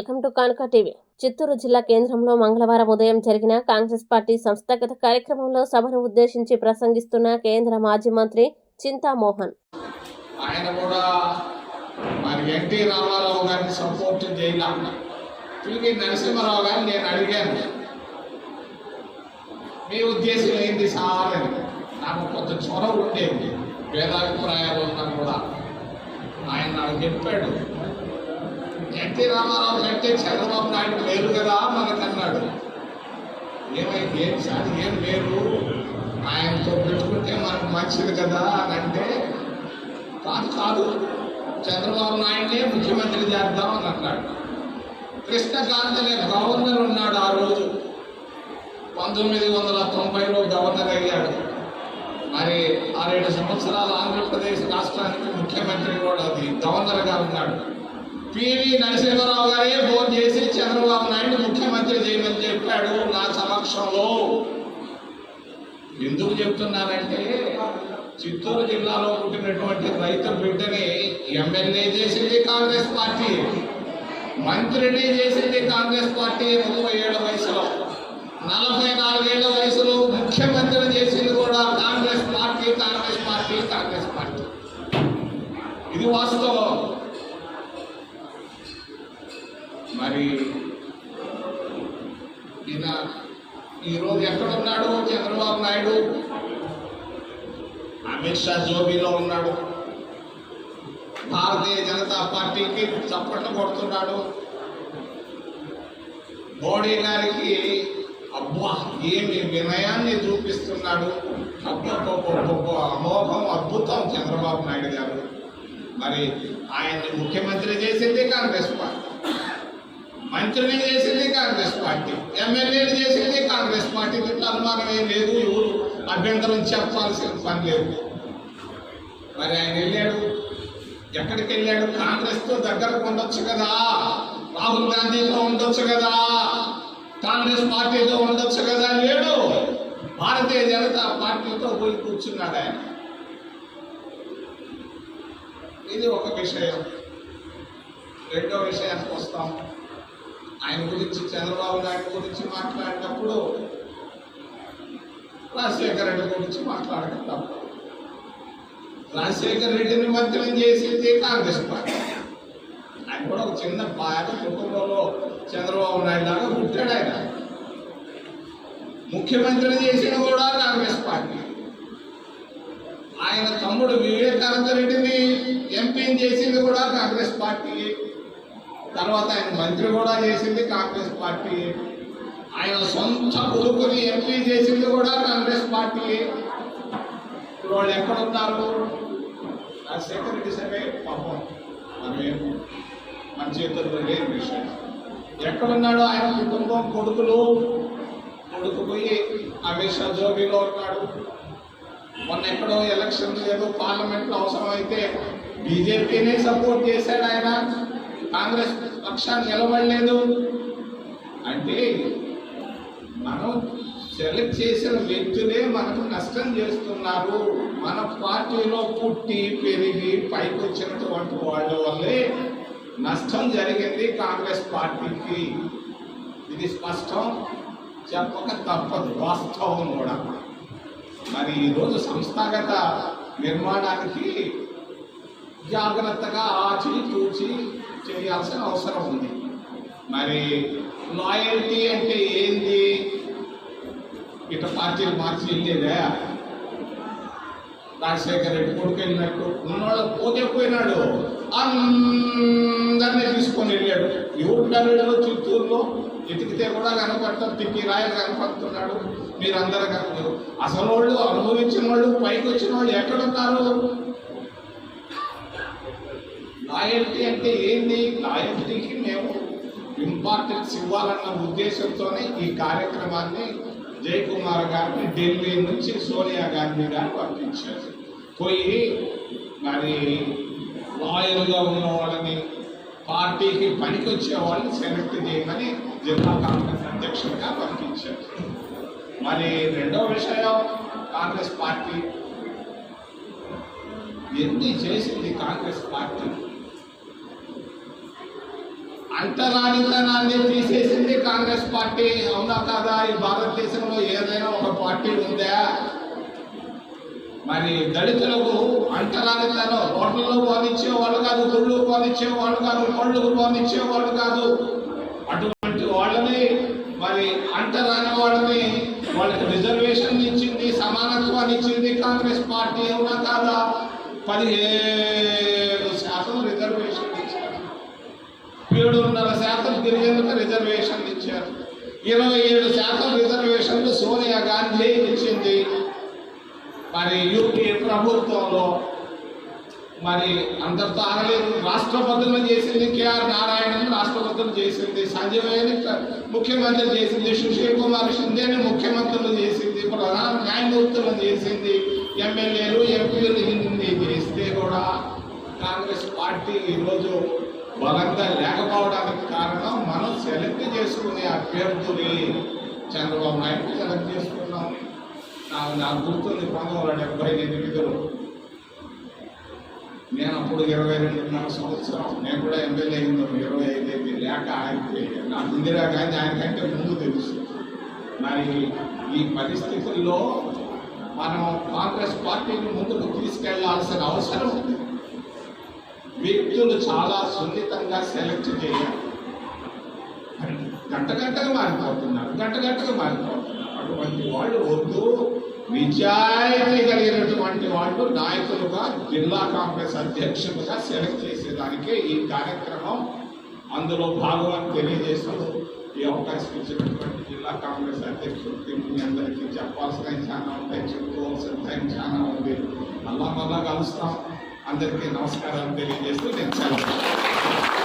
Welcome to Kanuka TV. Chittoor జిల్లా కేంద్రంలో మంగళవారం ఉదయం జరిగిన కాంగ్రెస్ పార్టీ సంస్థాగత కార్యక్రమంలో సభను ఉద్దేశించి ప్రసంగిస్తున్న కేంద్ర మాజీ మంత్రి చింతామోహన్ ఆయన కూడా మరి ఎన్టీ రామారావు గారిని సపోర్ట్ చేయాల పివి నరసింహారావు గారిని నేను అడిగాను. మీ ఉద్దేశం ఏంటి సార్ నాకు కొంత చొరవ ఉండేది. వేదాభిప్రాయాలు ఉన్నా కూడా ఆయన నాకు చెప్పాడు. ఎన్టీ రామారావు కంటే చంద్రబాబు నాయుడు లేరు కదా మనకు అన్నాడు. ఏమైంది? ఏం సార్? ఏం లేదు ఆయనతో పెట్టుకుంటే మనకు మంచిది కదా అని అంటే కాదు కాదు. చంద్రబాబు నాయుడినే ముఖ్యమంత్రి చేద్దాం అని అన్నాడు. కృష్ణకాంత్ అనే గవర్నర్ ఉన్నాడు ఆ రోజు. పంతొమ్మిది వందల తొంభైలో గవర్నర్ అయ్యాడు. మరి ఆరేడు సంవత్సరాలు ఆంధ్రప్రదేశ్ రాష్ట్రానికి ముఖ్యమంత్రి కూడా అది గవర్నర్గా ఉన్నాడు. పివి నరసింహారావు గారే ఫోన్ చేసి చంద్రబాబు నాయుడు ముఖ్యమంత్రి చేయమని చెప్పాడు నా సమక్షంలో. ఎందుకు చెప్తున్నానంటే చిత్తూరు జిల్లాలో పుట్టినటువంటి రైతు బిడ్డని ఎమ్మెల్యే చేసింది కాంగ్రెస్ పార్టీ మంత్రిని చేసింది కాంగ్రెస్ పార్టీ ముప్పై ఏళ్ళ వయసులో. నలభై నాలుగేళ్ళ వయసులో ముఖ్యమంత్రి చేసింది కూడా Congress party Congress party Congress party. ఇది వాస్తవం. మరి ఈయన ఈరోజు ఎక్కడున్నాడు? చంద్రబాబు నాయుడు? అమిత్ షా జోబీలో ఉన్నాడు. భారతీయ జనతా పార్టీకి చప్పట్లు కొడుతున్నాడు. మోడీ గారికి అబ్బా ఏమి వినయాన్ని చూపిస్తున్నాడు. అబ్బబ్బబ్బబ్బబ్బ, అమోఘం అద్భుతం చంద్రబాబు నాయుడు గారు. మరి ఆయన్ని ముఖ్యమంత్రి చేసింది కాంగ్రెస్ పార్టీ. మంత్రిని చేసింది కాంగ్రెస్ పార్టీ ఎమ్మెల్యేలు చేసింది కాంగ్రెస్ పార్టీ. దీంట్లో అనుమానం ఏం లేదు ఎవరు అభ్యంతరం చెప్పాల్సిన పని లేదు. మరి ఆయన వెళ్ళాడు. ఎక్కడికి వెళ్ళాడు? కాంగ్రెస్తో దగ్గరకు ఉండొచ్చు కదా. రాహుల్ గాంధీతో ఉండొచ్చు కదా. కాంగ్రెస్ పార్టీతో ఉండొచ్చు కదా. లేడు. భారతీయ జనతా పార్టీతో పోయి కూర్చున్నాడు ఆయన. ఇది ఒక విషయం. రెండో విషయానికి వస్తాం. ఆయన గురించి చంద్రబాబు నాయుడు గురించి మాట్లాడినప్పుడు రాజశేఖర రెడ్డి గురించి మాట్లాడక తప్ప. రాజశేఖర రెడ్డిని మధ్యలో చేసింది కాంగ్రెస్ పార్టీ. ఆయన కూడా ఒక చిన్న పాట కుటుంబంలో చంద్రబాబు నాయుడు లాగా పుట్టాడు ఆయన. ముఖ్యమంత్రిని చేసిన కూడా కాంగ్రెస్ పార్టీ. ఆయన తమ్ముడు వివేకానంద రెడ్డిని ఎంపీని చేసింది కూడా కాంగ్రెస్ పార్టీ. తర్వాత ఆయన మంత్రి కూడా చేసింది కాంగ్రెస్ పార్టీ. ఆయన సొంత కొడుకుని ఎంపీ చేసింది కూడా కాంగ్రెస్ పార్టీ. ఇప్పుడు వాళ్ళు ఎక్కడున్నారు? ఆ రెడ్డి సరే పాపం. మనమేమో మన చేతుల్లో లేని విషయం. ఎక్కడున్నాడు ఆయన కుటుంబం? కొడుకులు? కొడుకు పోయి అమిత్ షా జోబీలో ఉన్నాడు. మొన్న ఎక్కడో ఎలక్షన్ ఏదో పార్లమెంట్లో అవసరమైతే బీజేపీనే సపోర్ట్ చేశాడు ఆయన. కాంగ్రెస్ పక్షాన్ని నిలబడలేదు. అంటే మనం సెలెక్ట్ చేసిన వ్యక్తులే మనకు నష్టం చేస్తున్నారు. మన పార్టీలో పుట్టి పెరిగి పైకి వచ్చినటువంటి వాళ్ళ వల్లే నష్టం జరిగింది కాంగ్రెస్ పార్టీకి. ఇది స్పష్టం. చెప్పక తప్పదు. వాస్తవం కూడా. మరి ఈరోజు సంస్థాగత నిర్మాణానికి జాగ్రత్తగా ఆచి తూచి చేయాల్సిన అవసరం ఉంది. మరి లాయల్టీ అంటే ఏంది ఇట్లా పార్టీలు మార్చి వెళ్ళేదా రాజశేఖర రెడ్డి కొడుకు వెళ్ళినట్టు ఉన్నవాళ్ళు పోతే పోయినాడు. అందరినీ తీసుకొని వెళ్ళాడు. ఎవరు చిత్తూరులో ఎతికితే కూడా కనపడతాం తిక్కి రాయలు కనపడుతున్నాడు. మీరందరూ కనుక అసలు వాళ్ళు అనుభవించిన వాళ్ళు పైకి వచ్చిన వాళ్ళు ఎక్కడున్నారు లాయల్టీ అంటే ఏంది? లాయల్టీకి మేము ఇంపార్టెన్స్ ఇవ్వాలన్న ఉద్దేశంతోనే ఈ కార్యక్రమాన్ని జయకుమార్ గారిని ఢిల్లీ నుంచి సోనియా గాంధీ గారు పంపించారు. పోయి మరి లాయల్గా ఉన్న వాళ్ళని పార్టీకి పనికొచ్చే వాళ్ళని సెలెక్ట్ చేయమని జిల్లా కాంగ్రెస్ అధ్యక్షుడిగా పంపించారు. మరి రెండో విషయం కాంగ్రెస్ పార్టీ. ఎన్ని చేసింది కాంగ్రెస్ పార్టీ? అంటరానితనాన్ని తీసేసింది కాంగ్రెస్ పార్టీ. అవునా కాదా? ఈ భారతదేశంలో ఏదైనా ఒక పార్టీ ఉందా? మరి దళితులకు అంటరానితనం హోటల్లో పోనిచ్చే వాళ్ళు కాదు గుళ్ళు పోనిచ్చే వాళ్ళు కాదు పళ్ళకు పోనిచ్చే వాళ్ళు కాదు. అటువంటి వాళ్ళని మరి అంటరాని వాళ్ళని వాళ్ళకి రిజర్వేషన్ ఇచ్చింది సమానత్వాన్ని ఇచ్చింది కాంగ్రెస్ పార్టీ. అవునా కాదా? పదిహేను శాతం రిజర్వేషన్ ఇచ్చారు ఏడున్నర శాతం గిరిజనులకు రిజర్వేషన్ ఇచ్చారు ఇరవై ఏడు శాతం రిజర్వేషన్లు సోనియా గాంధీ ఇచ్చింది. మరి యూపీఏ ప్రభుత్వంలో మరి అందరితో ఆగలేదు. రాష్ట్రపతులను చేసింది కేఆర్ నారాయణను రాష్ట్రపతులు చేసింది. సంజయ్ ముఖ్యమంత్రి చేసింది. సుశీల్ కుమార్ షిందేని ముఖ్యమంత్రులు చేసింది. ప్రధాన న్యాయమూర్తులను చేసింది. ఎమ్మెల్యేలు ఎంపీలు చేస్తే కూడా కాంగ్రెస్ పార్టీ ఈరోజు బలంగా లేకపోవడానికి కారణం మనం సెలెక్ట్ చేసుకునే అభ్యర్థుని చంద్రబాబు నాయుడు సెలెక్ట్ చేసుకున్నాం. నాకు నాకు గుర్తుంది పంతొమ్మిది వందల డెబ్బై ఎనిమిదిలో. నేను అప్పుడు ఇరవై రెండున్నర సంవత్సరం నేను కూడా ఎమ్మెల్యే అయింది ఇరవై ఐదు అయింది లేక ఆయనకి నాకు ఇందిరా గాంధీ ఆయనకంటే ముందు తెలుసు. మరి ఈ పరిస్థితుల్లో మనం కాంగ్రెస్ పార్టీని ముందుకు తీసుకెళ్ళాల్సిన అవసరం ఉంది. వ్యక్తులు చాలా సున్నితంగా సెలెక్ట్ చేయాలి. గంట గంటగా మారిపోతున్నారు గంట గంటగా మారిపోతున్నారు. అటువంటి వాళ్ళు వద్దు. నిజాయితీ కలిగినటువంటి వాళ్ళు నాయకులుగా జిల్లా కాంగ్రెస్ అధ్యక్షులుగా సెలెక్ట్ చేసేదానికే ఈ కార్యక్రమం అందులో భాగమని అని తెలియజేస్తూ ఈ అవకాశం ఇచ్చినటువంటి జిల్లా కాంగ్రెస్ అధ్యక్షుడికి మీ అందరికీ చెప్పాల్సిన చాలా ఉంటాయి చెప్పుకోవాల్సిన టైం చాలా ఉంది. మళ్ళా మళ్ళా కలుస్తాం. అందరికీ నమస్కారాలు తెలియజేస్తూ నేను సెలవు